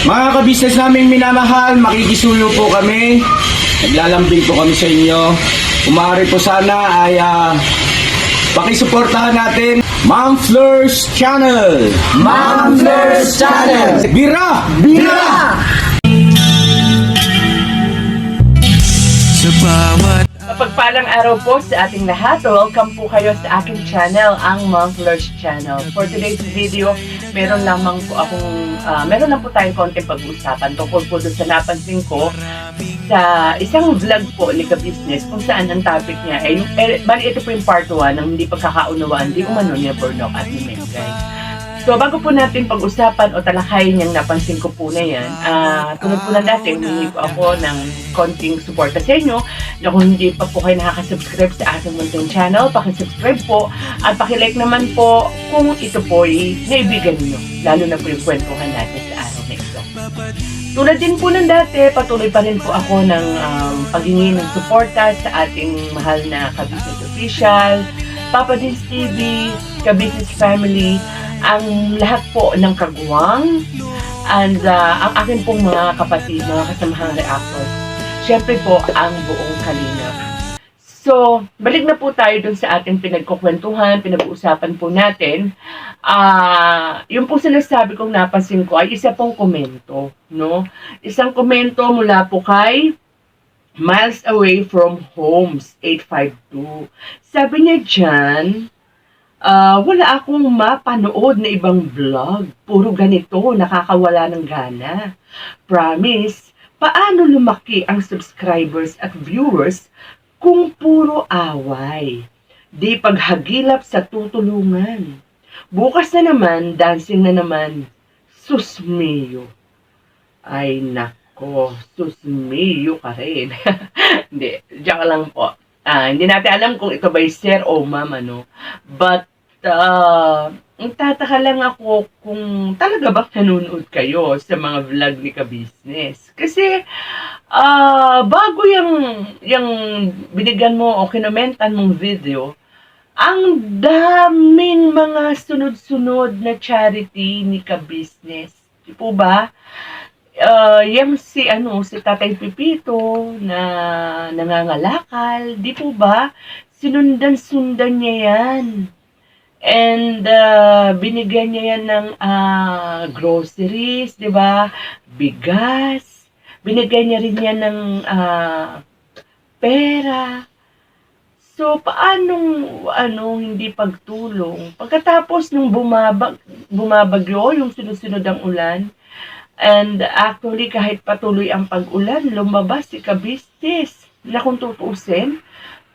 Mga kabisnes naming minamahal, makikisuyo po kami. Naglalambing po kami sa inyo. Umari po sana ay ah, pakisuportahan natin Ma'am Fleurs Channel. Ma'am Fleurs Channel. Bira! Bira! Sa bawat Mapagpalang araw po sa ating lahat. Welcome po kayo sa aking channel, ang Mount Lurch Channel. For today's video, meron lamang po akong, ah, meron lang po tayong konting pag-uusapan tungkol po doon sa napansin ko sa isang vlog po ni Ka-Business kung saan ang topic niya ay, eh, bali ito po yung part 1 ng hindi pagkakaunawaan, di umano niya Burnok at ni Mengay. So, bago po natin pag-usapan o talakayin yung napansin ko po na yan, ah, tulad po na dati, humingi po ako ng konting suporta sa inyo. Na kung hindi pa po kayo nakaka-subscribe sa ating munting channel, pakisubscribe po at pakilike naman po kung ito po ay naibigan niyo, lalo na po yung kwentuhan natin sa araw na ito. Tulad din po ng dati, patuloy pa rin po ako ng um, paghingi ng suporta sa ating mahal na Kabusiness Official, Papa Dins TV, Kabusiness Family, ang lahat po ng kagwang, and uh, ang akin pong mga kapatid, mga kasamahang reactors. Siyempre po, ang buong kalingap. So, balik na po tayo dun sa ating pinagkukwentuhan, pinag-uusapan po natin. Ah, yung po sinasabi kong napansin ko ay isa pong komento, no? Isang komento mula po kay Miles Away from Homes 852. Sabi niya dyan, ah, wala akong mapanood na ibang vlog. Puro ganito, nakakawala ng gana. Promise, paano lumaki ang subscribers at viewers kung puro away? Di paghagilap sa tutulungan. Bukas na naman, dancing na naman. Susmiyo. Ay, nako. Susmiyo ka rin. hindi, diyan lang po. Ah, hindi natin alam kung ito ba sir o ma'am, ano. But, uh, tataka lang ako kung talaga ba nanonood kayo sa mga vlog ni ka-business. Kasi, ah, bago yung, yung binigyan mo o kinomentan mong video, ang daming mga sunod-sunod na charity ni ka-business. Di po ba? Uh, yung si ano si Tatay Pipito na nangangalakal, di po ba? Sinundan-sundan niya yan. And uh, binigyan niya yan ng ah, groceries, di ba? Bigas. Binigyan niya rin yan ng ah, pera. So, paanong ano, hindi pagtulong? Pagkatapos nung bumabag, bumabagyo, yung sunod-sunod ang ulan, and actually kahit patuloy ang pag-ulan, lumabas si Kabistis na kung tutuusin,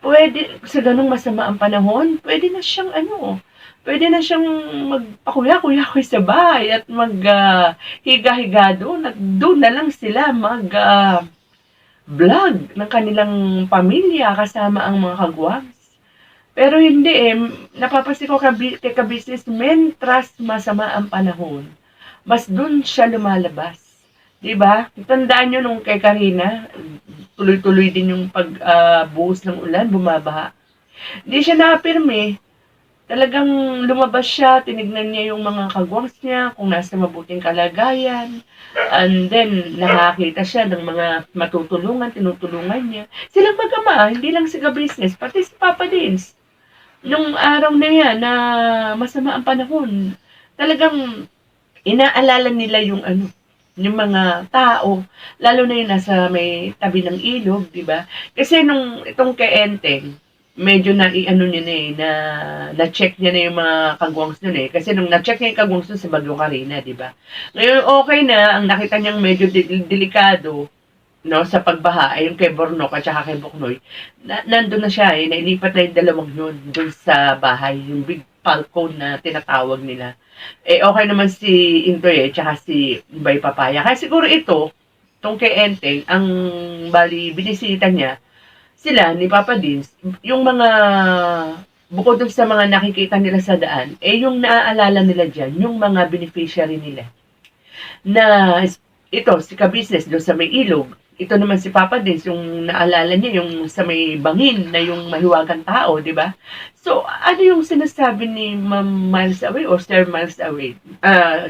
pwede, sa ganung masama ang panahon, pwede na siyang ano, pwede na siyang magpakuya-kuya sa bahay at mag-higa-higa doon at doon na lang sila mag ah, vlog ng kanilang pamilya kasama ang mga kagwags. Pero hindi eh, napapansin ko kabi- kay ka-businessmen, trust masama ang panahon. Mas dun siya lumalabas. 'Di ba? Tandaan nyo nung kay Karina, tuloy-tuloy din yung pagbuhos ng ulan, bumabaha. Hindi siya napirme. Talagang lumabas siya, tinignan niya yung mga kagwangs niya, kung nasa mabuting kalagayan. And then, nakakita siya ng mga matutulungan, tinutulungan niya. Silang magama, hindi lang si business pati si Papa Dins. Nung araw na yan, na masama ang panahon, talagang inaalala nila yung ano, yung mga tao, lalo na yung nasa may tabi ng ilog, di ba? Kasi nung itong kay Enteng, medyo na i-ano niya na eh, na, na-check niya na yung mga kagwangs nun eh. Kasi nung na-check niya yung kagwangs nun sa Bagyo Karina, di ba? Ngayon, okay na, ang nakita niyang medyo de- delikado, no, sa pagbaha, ay yung kay Bornok at saka kay Buknoy, na, nandun na siya eh, nailipat na yung dalawang yun dun sa bahay, yung big falcon na tinatawag nila. Eh, okay naman si Intoy eh, tsaka si Bay Papaya. Kaya siguro ito, tong kay Enteng, ang bali, binisita niya, sila ni Papa Dins, yung mga bukod sa mga nakikita nila sa daan, eh yung naaalala nila dyan, yung mga beneficiary nila. Na ito, si ka-business doon sa may ilog, ito naman si Papa Dins, yung naalala niya, yung sa may bangin na yung mahiwagang tao, di ba? So, ano yung sinasabi ni Ma'am Miles Away or Sir Miles Away? Uh,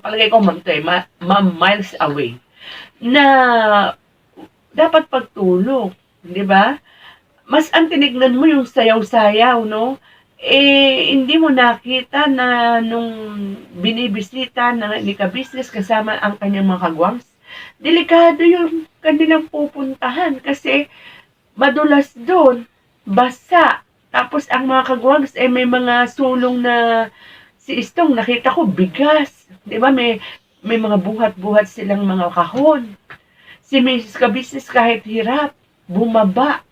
palagay ko, Ma'am to Ma- Ma'am Miles Away, na dapat pagtulog, di ba? Mas ang tinignan mo yung sayaw-sayaw, no? Eh, hindi mo nakita na nung binibisita na ni ka-business kasama ang kanyang mga kagwangs, delikado yung kanilang pupuntahan kasi madulas doon, basa. Tapos ang mga kagwags, eh may mga sulong na si Istong, nakita ko, bigas. Di ba? May, may mga buhat-buhat silang mga kahon. Si Mrs. Kabisnes kahit hirap, bumaba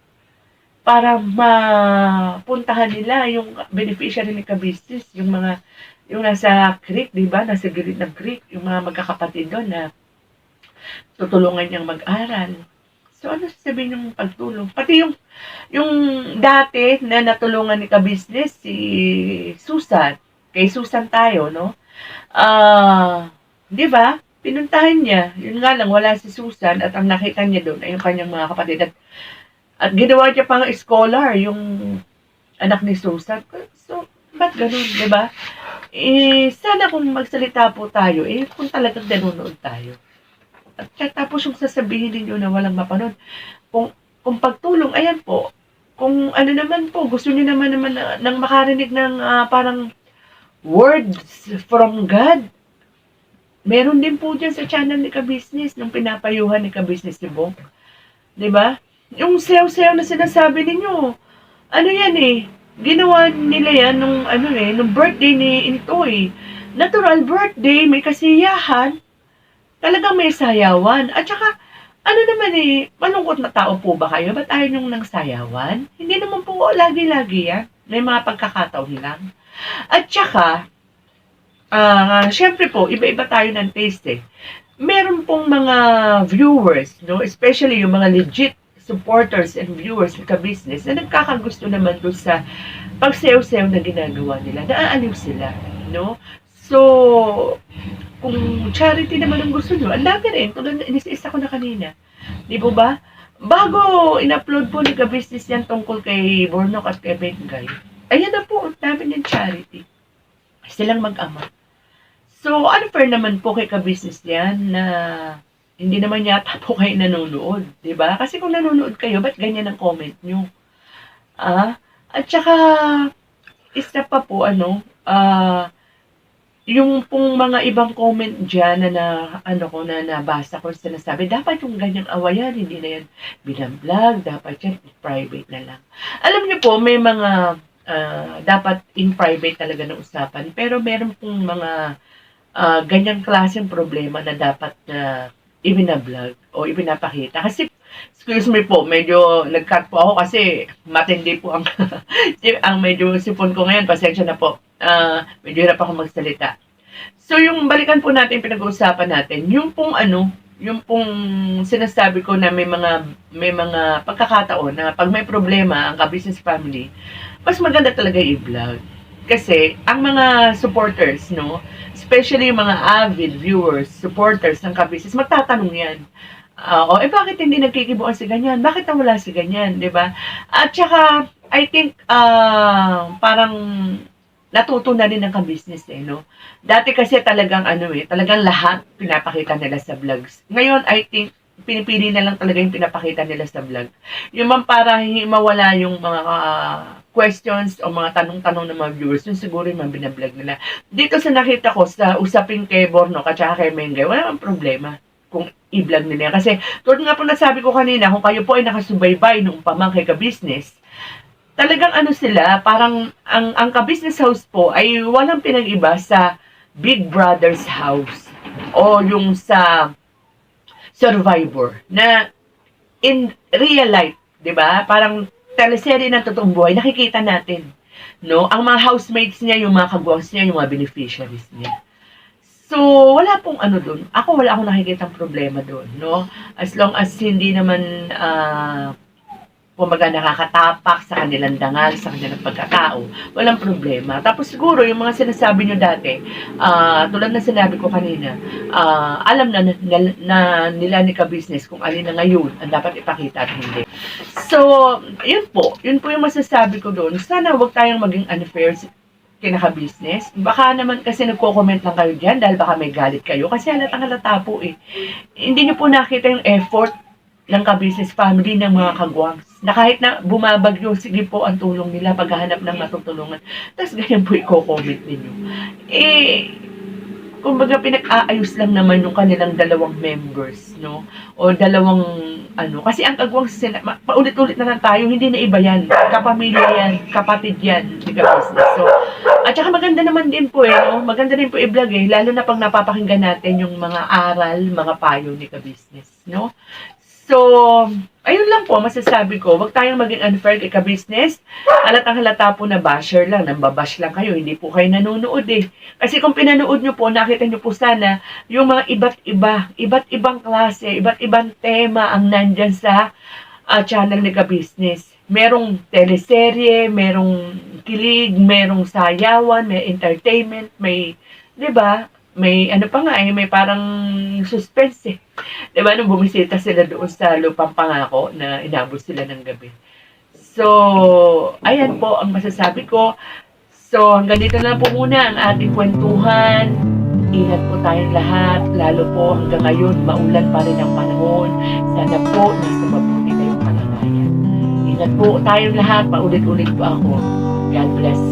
para mapuntahan nila yung beneficiary ni Kabisnes, yung mga yung nasa creek, di ba? Nasa gilid ng creek, yung mga magkakapatid doon na tutulungan niyang mag-aral. So, ano sasabihin yung pagtulong? Pati yung, yung dati na natulungan ni ka-business, si Susan, kay Susan tayo, no? Ah, di ba? Pinuntahan niya. Yun nga lang, wala si Susan at ang nakita niya doon ay yung kanyang mga kapatid. At, at ginawa niya pang scholar, yung anak ni Susan. So, ba't ganun, di ba? Eh, sana kung magsalita po tayo, eh, kung talagang nanonood tayo. At tapos yung sasabihin ninyo na walang mapanood, kung, kung pagtulong, ayan po, kung ano naman po, gusto niyo naman naman na, nang makarinig ng ah, parang words from God, meron din po dyan sa channel ni Ka-Business, nung pinapayuhan ni Ka-Business ni Bong. Ba? Yung sayaw-sayaw na sinasabi ninyo, ano yan eh, ginawa nila yan nung ano eh, nung birthday ni Intoy. Natural birthday, may kasiyahan, talagang may sayawan. At saka, ano naman eh, malungkot na tao po ba kayo? Ba't ayaw nyung nang sayawan? Hindi naman po lagi-lagi yan. May mga pagkakataon lang. At saka, ah syempre po, iba-iba tayo ng taste eh. Meron pong mga viewers, no? especially yung mga legit supporters and viewers ng ka-business na nagkakagusto naman doon sa pagsayaw-sayaw na ginagawa nila. Naaaliw sila. No? So, kung charity naman ang gusto nyo, ang dami rin. Tulad inis-isa ko na kanina. Di po ba? Bago in-upload po ni ka-business yan tungkol kay Bornok at kay Bengay, ayan na po, ang dami ng charity. Silang mag-ama. So, unfair naman po kay ka-business yan na hindi naman yata po kayo nanonood. Di ba? Kasi kung nanonood kayo, ba't ganyan ang comment nyo? Ah? At saka, isa pa po, ano, ah, yung pong mga ibang comment dyan na, na ano ko na nabasa ko sinasabi, dapat yung ganyang awayan, hindi na yan binablog, dapat yan private na lang. Alam niyo po, may mga ah, dapat in private talaga na usapan, pero meron pong mga ah, ganyang klaseng problema na dapat na ibinablog o ibinapakita. Kasi, excuse me po, medyo nag-cut po ako kasi matindi po ang, ang medyo sipon ko ngayon. Pasensya na po. Ah, medyo hirap ako magsalita. So, yung balikan po natin, pinag-uusapan natin, yung pong ano, yung pong sinasabi ko na may mga may mga pagkakataon na pag may problema ang ka-business family, mas maganda talaga i-vlog. Kasi ang mga supporters, no, especially yung mga avid viewers, supporters ng ka-business, magtatanong yan. Ah, o, eh bakit hindi nagkikibuan si ganyan? Bakit nawala si ganyan, di ba? At saka, I think, ah, parang natuto na rin ng ka-business eh, no? Dati kasi talagang ano eh, talagang lahat pinapakita nila sa vlogs. Ngayon, I think, pinipili na lang talaga yung pinapakita nila sa vlog. Yung man para mawala yung mga ah, questions o mga tanong-tanong ng mga viewers, yun siguro yung mga binablog nila. Dito sa nakita ko, sa usapin kay Borno at kay Mengay, wala namang problema kung i-vlog nila. Kasi, tulad nga po nasabi ko kanina, kung kayo po ay nakasubaybay nung pamang kay ka-business, talagang ano sila, parang ang, ang ka-business house po ay walang pinag-iba sa Big Brother's house o yung sa Survivor na in real life, 'di ba? Parang teleserye ng totoong buhay, nakikita natin. No? Ang mga housemates niya, yung mga kagwaws niya, yung mga beneficiaries niya. So, wala pong ano doon. Ako wala akong nakikita problema doon, no? As long as hindi naman ah, kumbaga nakakatapak sa kanilang dangal, sa kanilang pagkatao, walang problema. Tapos siguro yung mga sinasabi nyo dati, ah, tulad na sinabi ko kanina, ah, alam na, na, na nila ni ka-business kung alin na ngayon ang dapat ipakita at hindi. So, yun po. Yun po yung masasabi ko doon. Sana wag tayong maging unfair kinaka-business. Baka naman kasi nagko-comment lang kayo dyan dahil baka may galit kayo. Kasi halatang halata po eh. Hindi nyo po nakita yung effort ng ka-business family ng mga kagwangs. Na kahit na bumabagyo, sige po ang tulong nila paghahanap ng matutulungan. Tapos ganyan po i-comment ninyo. Eh, kumbaga pinag-aayos lang naman yung kanilang dalawang members, no? O dalawang, ano, kasi ang kagwang sila, paulit-ulit na lang tayo, hindi na iba yan. Kapamilya yan, kapatid yan, di ka business. So, at saka maganda naman din po eh, no? Maganda din po i-vlog eh, lalo na pag napapakinggan natin yung mga aral, mga payo ni ka-business, no? So, ayun lang po, masasabi ko, wag tayong maging unfair kay ka-business. Halatang halata po na basher lang, nambabash lang kayo, hindi po kayo nanonood eh. Kasi kung pinanood nyo po, nakita nyo po sana yung mga iba't iba, iba't ibang klase, iba't ibang tema ang nandyan sa ah, channel ni Ka-Business. Merong teleserye, merong kilig, merong sayawan, may entertainment, may, di ba? May ano pa nga eh, may parang suspense eh. Di ba, nung bumisita sila doon sa Lupang Pangako na inabot sila ng gabi. So, ayan po ang masasabi ko. So, hanggang dito na po muna ang ating kwentuhan. Ingat po tayong lahat, lalo po hanggang ngayon, maulan pa rin ang panahon. Sana po, nasa mabuti kayong kalagayan. Ingat po tayong lahat, paulit-ulit po ako. God bless.